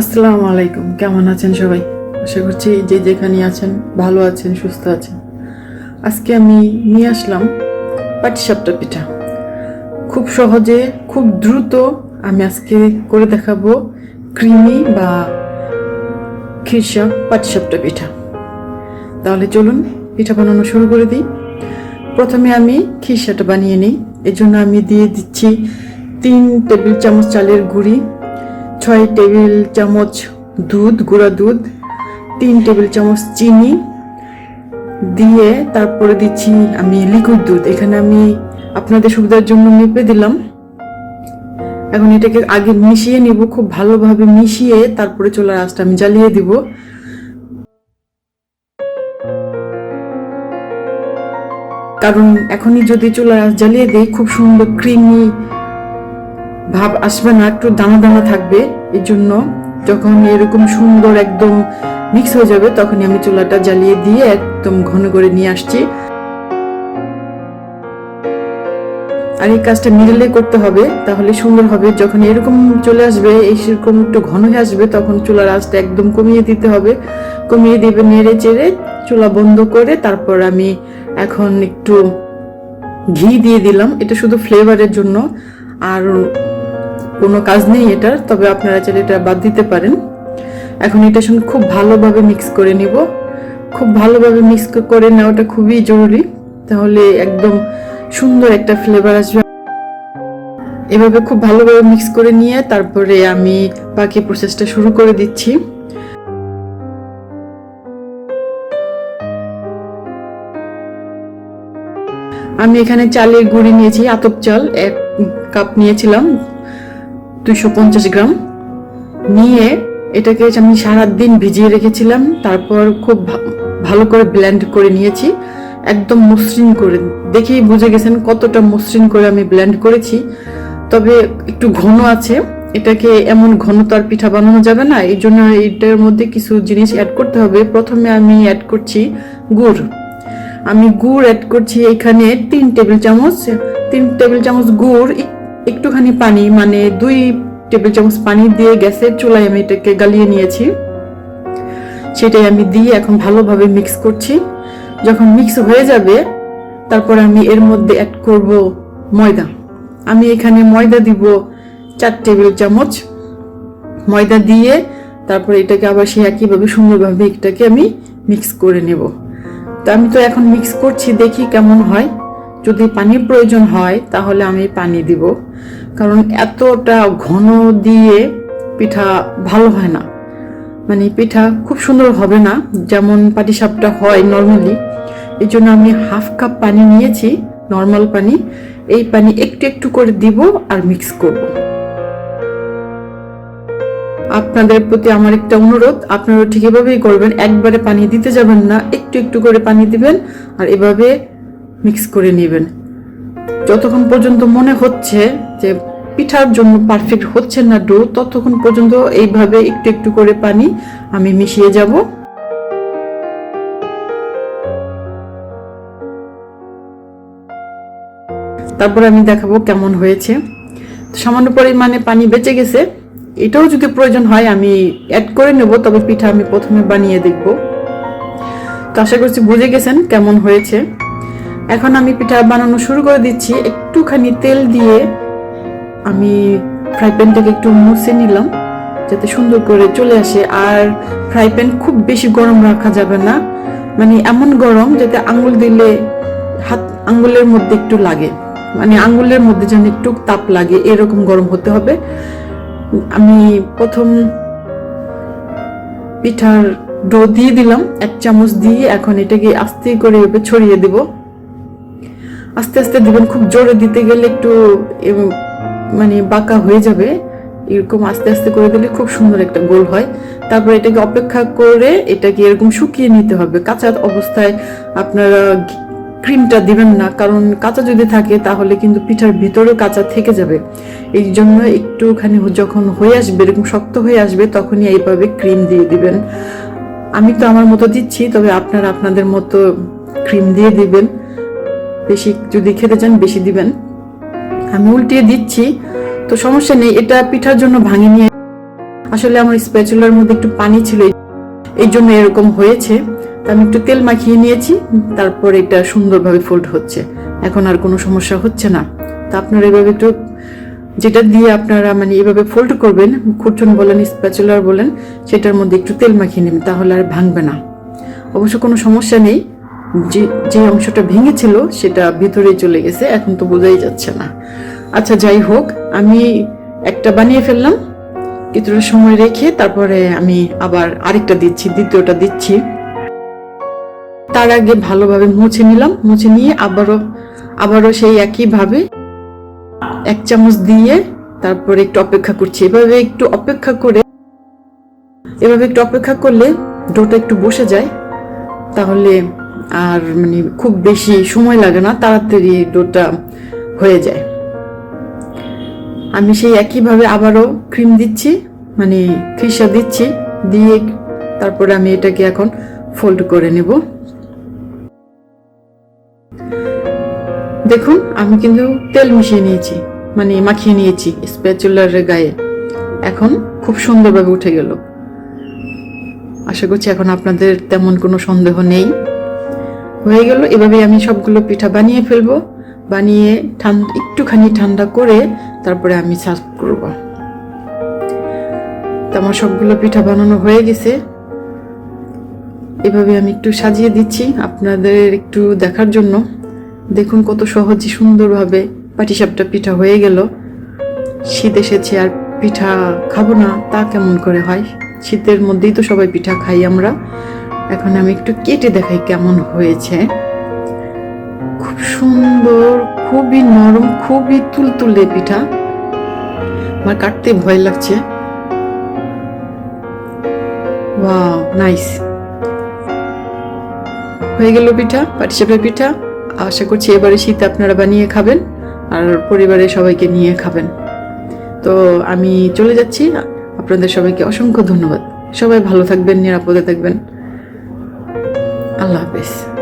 আসসালামু আলাইকুম, কেমন আছেন সবাই? আশা করছি যে যেখানে আছেন, ভালো আছেন, সুস্থ আছেন। আজকে আমি নিয়ে আসলাম পাটিসাপটা পিঠা। খুব সহজে, খুব দ্রুত আমি আজকে করে দেখাবো ক্রিমি বা খিরসা পাটিসাপটা পিঠা। তাহলে চলুন, পিঠা বানানো শুরু করে দিই। প্রথমে আমি খিরসাটা বানিয়ে নিই। এর জন্য আমি দিয়ে দিচ্ছি তিন টেবিল চামচ চালের গুঁড়ি ছয় টেবিল চামচ দুধ, গুঁড়া দুধ, তিন টেবিল চামচ চিনি দিয়ে তারপরে দিচ্ছি আমি লিকুইড দুধ। এখানে আমি আপনাদের সুবিধার জন্য মেপে দিলাম। এখন এটাকে আগে মিশিয়ে নিব, খুব ভালোভাবে মিশিয়ে তারপরে চুলার আঁচটা আমি জ্বালিয়ে দিব। কারণ এখনই যদি চুলার আঁচ জ্বালিয়ে দিই, খুব সুন্দর ক্রিমি ভাব আসবে না, একটু দানা দানা থাকবে। এর জন্য যখন এরকম সুন্দর একদম মিক্স হয়ে যাবে, তখনই আমি চুলাটা জ্বালিয়ে দিয়ে একদম ঘন করে নিয়ে আসছি। আর এই কাজটা মিডলে করতে হবে, তাহলে সুন্দর হবে। যখন এরকম চলে আসবে, এই সেরকম একটু ঘন হয়ে আসবে, তখন চুলার আঁচটা একদম কমিয়ে দিতে হবে। কমিয়ে দেবে নেড়ে চেড়ে চুলা বন্ধ করে তারপর আমি এখন একটু ঘি দিয়ে দিলাম। এটা শুধু ফ্লেভারের জন্য। আর কোনো কাজ নেই এটার, তবে আপনারা চাইলে এটা বাদ দিতে পারেন। এখন এটা সঙ্গে খুব ভালোভাবে মিক্স করে নিব। খুব ভালোভাবে মিক্স করে নেওয়াটা খুবই জরুরি। তাহলে একদম সুন্দর একটা ফ্লেভার আসবে। এভাবে খুব ভালোভাবে মিক্স করে নিয়ে তারপরে আমি বাকি প্রসেসটা শুরু করে দিচ্ছি। আমি এখানে চালের গুঁড়ি নিয়েছি, আতপ চাল, এক কাপ নিয়েছিলাম। দুইশো পঞ্চাশ গ্রাম। নিয়ে এটাকে আমি সারাদিন ভিজিয়ে রেখেছিলাম, তারপর খুব ভালো করে ব্লেন্ড করে নিয়েছি। একদম মসৃণ করে, দেখেই বুঝে গেছেন কতটা মসৃণ করে আমি ব্লেন্ড করেছি। তবে একটু ঘন আছে, এটাকে এমন ঘন তো আর পিঠা বানানো যাবে না, এই জন্য এটার মধ্যে কিছু জিনিস অ্যাড করতে হবে। প্রথমে আমি অ্যাড করছি গুড়। আমি গুড় অ্যাড করছি এখানে তিন টেবিল চামচ। তিন টেবিল চামচ গুড় একটুখানি পানি মানে দুই টেবিল চামচ পানি দিয়ে গ্যাসের চুলায় আমি এটাকে গালিয়ে নিয়েছি। সেটাই আমি দিয়ে এখন ভালোভাবে মিক্স করছি। যখন মিক্স হয়ে যাবে, তারপর আমি এর মধ্যে অ্যাড করব ময়দা। আমি এখানে ময়দা দিব চার টেবিল চামচ। ময়দা দিয়ে তারপর এটাকে আবার সে একইভাবে সুন্দরভাবে এটাকে আমি মিক্স করে নেব। তো আমি তো এখন মিক্স করছি, দেখি কেমন হয়। যদি পানির প্রয়োজন হয়, তাহলে আমি পানি দিব। কারণ এতটা ঘন দিয়ে পিঠা ভালো হয় না। মানে পিঠা খুব সুন্দর হবে না, যেমন পাটিসাপটা হয় নর্মালি এই জন্য আমি হাফ কাপ পানি নিয়েছি নর্মাল পানি। এই পানি একটু একটু করে দিব আর মিক্স করব। আপনাদের প্রতি আমার একটা অনুরোধ, আপনারা ঠিক এভাবেই করবেন, একবারে পানি দিতে যাবেন না, একটু একটু করে পানি দিবেন আর এভাবে মিক্স করে নেবেন। যতক্ষণ পর্যন্ত মনে হচ্ছে যে পিঠার জন্য পারফেক্ট হচ্ছে না ডো ততক্ষণ পর্যন্ত এইভাবে একটু একটু করে পানি আমি মিশিয়ে যাব। তারপর আমি দেখাবো কেমন হয়েছে। সামান্য পরিমাণে পানি বেঁচে গেছে। এটাও যদি প্রয়োজন হয় আমি অ্যাড করে নেব, তবে পিঠা আমি প্রথমে বানিয়ে দেখব। তো আশা করছি বুঝে গেছেন কেমন হয়েছে। এখন আমি পিঠা বানানো শুরু করে দিচ্ছি। একটুখানি তেল দিয়ে আমি ফ্রাই প্যানটাকে একটু মুছে নিলাম, যাতে সুন্দর করে চলে আসে। আর ফ্রাই প্যান খুব বেশি গরম রাখা যাবে না মানে এমন গরম যাতে আঙুল দিলে হাত আঙ্গুলের মধ্যে একটু লাগে। মানে আঙ্গুলের মধ্যে যেন একটু তাপ লাগে, এরকম গরম হতে হবে। আমি প্রথম পিঠার ডো দিয়ে দিলাম, এক চামচ দিয়ে এখন এটাকে আস্তে করে ছড়িয়ে দেব। আস্তে আস্তে দিবেন, খুব জোরে দিতে গেলে একটু মানে বাঁকা হয়ে যাবে, এরকম আস্তে আস্তে করে দিলে খুব সুন্দর একটা গোল হয়। তারপর এটাকে অপেক্ষা করে এটাকে এরকম শুকিয়ে নিতে হবে। কাঁচা অবস্থায় আপনারা ক্রিমটা দিবেন না, কারণ কাঁচা যদি থাকে তাহলে কিন্তু পিঠার ভিতরে কাঁচা থেকে যাবে। এই জন্য একটুখানি যখন হয়ে আসবে, এরকম শক্ত হয়ে আসবে, তখনই এইভাবে ক্রিম দিয়ে দিবেন। আমি তো আমার মতো দিচ্ছি, তবে আপনারা আপনাদের মতো ক্রিম দিয়ে দিবেন। বেশি যদি খেতে চান, বেশি দিবেন। আমি উল্টিয়ে দিচ্ছি। তো সমস্যা নেই, এটা পিঠার জন্য ভাঙি নিয়ে। আসলে আমার স্প্যাচুলার মধ্যে একটু পানি ছিল, এই জন্য এরকম হয়েছে। তা আমি একটু তেল মাখিয়ে নিয়েছি, তারপর এটা সুন্দরভাবে ফোল্ড হচ্ছে। এখন আর কোনো সমস্যা হচ্ছে না। তা আপনারা এভাবে একটু, যেটা দিয়ে আপনারা মানে এভাবে ফোল্ড করবেন, খুরচুন বলেন স্প্যাচুলার বলেন, সেটার মধ্যে একটু তেল মাখিয়ে নেবেন, তাহলে আর ভাঙবে না। অবশ্য কোনো সমস্যা নেই। যে যে অংশটা ভেঙেছিল সেটা ভিতরে চলে গেছে, এখন তো বোঝাই যাচ্ছে না। আচ্ছা যাই হোক, আমি একটা বানিয়ে ফেললাম, কিছুটা সময় রেখে তারপরে আমি আবার আরেকটা দিচ্ছি, দ্বিতীয়টা দিচ্ছি। তার আগে ভালোভাবে মুছে নিলাম, মুছে নিয়ে আবারও আবারও সেই একইভাবে এক চামচ দিয়ে তারপরে একটু অপেক্ষা করছি। এভাবে একটু অপেক্ষা করে, এভাবে একটু অপেক্ষা করলে ডোটা একটু বসে যায়, তাহলে আর মানে খুব বেশি সময় লাগে না, তাড়াতাড়ি ডোটা হয়ে যায়। আমি সেই একইভাবে আবারও ক্রিম দিচ্ছি মানে ফিসা দিচ্ছি, দিয়ে তারপরে আমি এটাকে এখন ফোল্ড করে নেব। দেখুন, আমি কিন্তু তেল মিশিয়ে নিয়েছি মানে মাখিয়ে নিয়েছি স্প্যাচুলারের গায়ে। এখন খুব সুন্দরভাবে উঠে গেল। আশা করছি এখন আপনাদের তেমন কোনো সন্দেহ নেই। হয়ে গেল। এভাবে আমি সবগুলো পিঠা বানিয়ে ফেলব। বানিয়ে ঠান্ডা একটুখানি ঠান্ডা করে তারপরে আমি সার্ভ করব। তো আমার সবগুলো পিঠা বানানো হয়ে গেছে। এভাবে আমি একটু সাজিয়ে দিচ্ছি আপনাদের একটু দেখার জন্য। দেখুন কত সহজে সুন্দরভাবে পাটিসাপটা পিঠা হয়ে গেল। শীত এসেছে আর পিঠা খাব না, তা কেমন করে হয়? শীতের মধ্যেই তো সবাই পিঠা খাই আমরা। এখন আমি একটু কেটে দেখাই কেমন হয়েছে। খুব সুন্দর, খুবই নরম, খুবই তুলতুলে পিঠা। আমার কাটতে ভয় লাগছে। নাইস হয়ে গেল পিঠা পাটিসাপটা পিঠা। আশা করছি এবারে শীতে আপনারা বানিয়ে খাবেন আর পরিবারের সবাইকে নিয়ে খাবেন। তো আমি চলে যাচ্ছি। আপনাদের সবাইকে অসংখ্য ধন্যবাদ। সবাই ভালো থাকবেন, নিরাপদে থাকবেন। আল্লাহ হাফেজ।